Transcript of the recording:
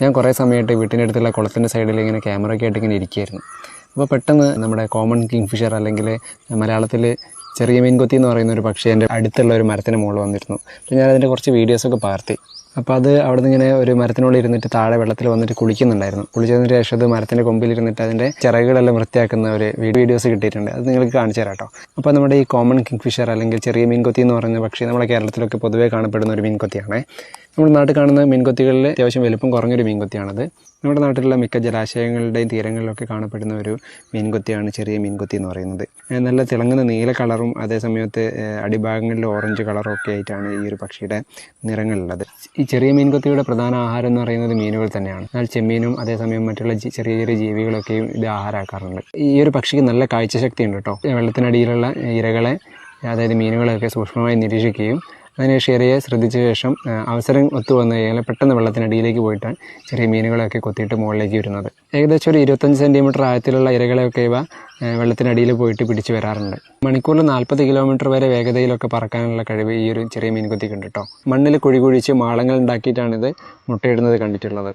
ഞാൻ കുറേ സമയമായിട്ട് വീട്ടിന്റെ അടുത്തുള്ള കുളത്തിന്റെ സൈഡിൽ ഇങ്ങനെ ക്യാമറ ഒക്കെ ആയിട്ട് ഇങ്ങനെ ഇരിക്കുകയായിരുന്നു അപ്പോൾ പെട്ടെന്ന് നമ്മുടെ കോമൺ കിങ് ഫിഷർ അല്ലെങ്കിൽ മലയാളത്തിൽ ചെറിയ മീൻകൊത്തി എന്ന് പറയുന്ന ഒരു പക്ഷി എന്റെ അടുത്തുള്ള ഒരു മരത്തിന് മുകളിൽ വന്നിരുന്നു. അപ്പോൾ ഞാൻ അതിന്റെ കുറച്ച് വീഡിയോസൊക്കെ പകർത്തി അപ്പോൾ അത് അവിടെ നിന്ന് ഇങ്ങനെ ഒരു മരത്തിനുള്ളിൽ ഇരുന്നിട്ട് താഴെ വെള്ളത്തിൽ വന്നിട്ട് കുളിക്കുന്നുണ്ടായിരുന്നു. കുളിച്ചതിന് ശേഷം അത് മരത്തിന്റെ കൊമ്പിൽ ഇരുന്നിട്ട് അതിന്റെ ചിറകുകളെല്ലാം വൃത്തിയാക്കുന്ന ഒരു വീഡിയോസ് കിട്ടിയിട്ടുണ്ട് അത് നിങ്ങൾക്ക് കാണിച്ചു തരാം കേട്ടോ. അപ്പോൾ നമ്മുടെ ഈ കോമൺ കിങ് ഫിഷർ അല്ലെങ്കിൽ ചെറിയ മീൻകൊത്തി എന്ന് പറയുന്ന പക്ഷി നമ്മുടെ കേരളത്തിലൊക്കെ പൊതുവേ കാണപ്പെടുന്ന ഒരു മീൻകൊത്തിയാണ്. നമ്മുടെ നാട്ടിൽ കാണുന്ന മീൻകൊത്തികളിൽ അത്യാവശ്യം വലുപ്പം കുറഞ്ഞൊരു മീൻകൊത്തിയാണത്. നമ്മുടെ നാട്ടിലുള്ള മിക്ക ജലാശയങ്ങളുടെയും തീരങ്ങളിലൊക്കെ കാണപ്പെടുന്ന ഒരു മീൻകൊത്തിയാണ് ചെറിയ മീൻകൊത്തി എന്ന് പറയുന്നത്. നല്ല തിളങ്ങുന്ന നീല കളറും അതേ സമയത്ത് അടിഭാഗങ്ങളിൽ ഓറഞ്ച് കളറും ഒക്കെ ആയിട്ടാണ് ഈ ഒരു പക്ഷിയുടെ നിറങ്ങളുള്ളത് ഈ ചെറിയ മീൻകൊത്തിയുടെ പ്രധാന ആഹാരം എന്ന് പറയുന്നത് മീനുകൾ തന്നെയാണ്. എന്നാൽ ചെമ്മീനും അതേസമയം മറ്റുള്ള ചെറിയ ചെറിയ ജീവികളൊക്കെയും ഇത് ആഹാരമാക്കാറുണ്ട്. ഈ ഒരു പക്ഷിക്ക് നല്ല കാഴ്ചശക്തി ഉണ്ട് കേട്ടോ. വെള്ളത്തിനടിയിലുള്ള ഇരകളെ അതായത് മീനുകളെയൊക്കെ സൂക്ഷ്മമായി നിരീക്ഷിക്കുകയും അതിനുശേഷം ഷെറിയെ ശ്രദ്ധിച്ച ശേഷം അവസരം ഒത്തു വന്നു കഴിഞ്ഞാൽ പെട്ടെന്ന് വെള്ളത്തിനടിയിലേക്ക് പോയിട്ടാണ് ചെറിയ മീനുകളൊക്കെ കൊത്തിയിട്ട് മുകളിലേക്ക് വരുന്നത്. ഏകദേശം ഒരു ഇരുപത്തഞ്ച് സെന്റിമീറ്റർ ആഴത്തിലുള്ള ഇരകളെയൊക്കെ ഇവ വെള്ളത്തിനടിയിൽ പോയിട്ട് പിടിച്ചു വരാറുണ്ട്. മണിക്കൂറിൽ നാൽപ്പത് കിലോമീറ്റർ വരെ വേഗതയിലൊക്കെ പറക്കാനുള്ള കഴിവ് ഈ ഒരു ചെറിയ മീൻകൊത്തിക്കുണ്ട് കേട്ടോ മണ്ണിൽ കുഴി കുഴിച്ച് മാളങ്ങൾ ഉണ്ടാക്കിയിട്ടാണിത് മുട്ടയിടുന്നത് കണ്ടിട്ടുള്ളത്.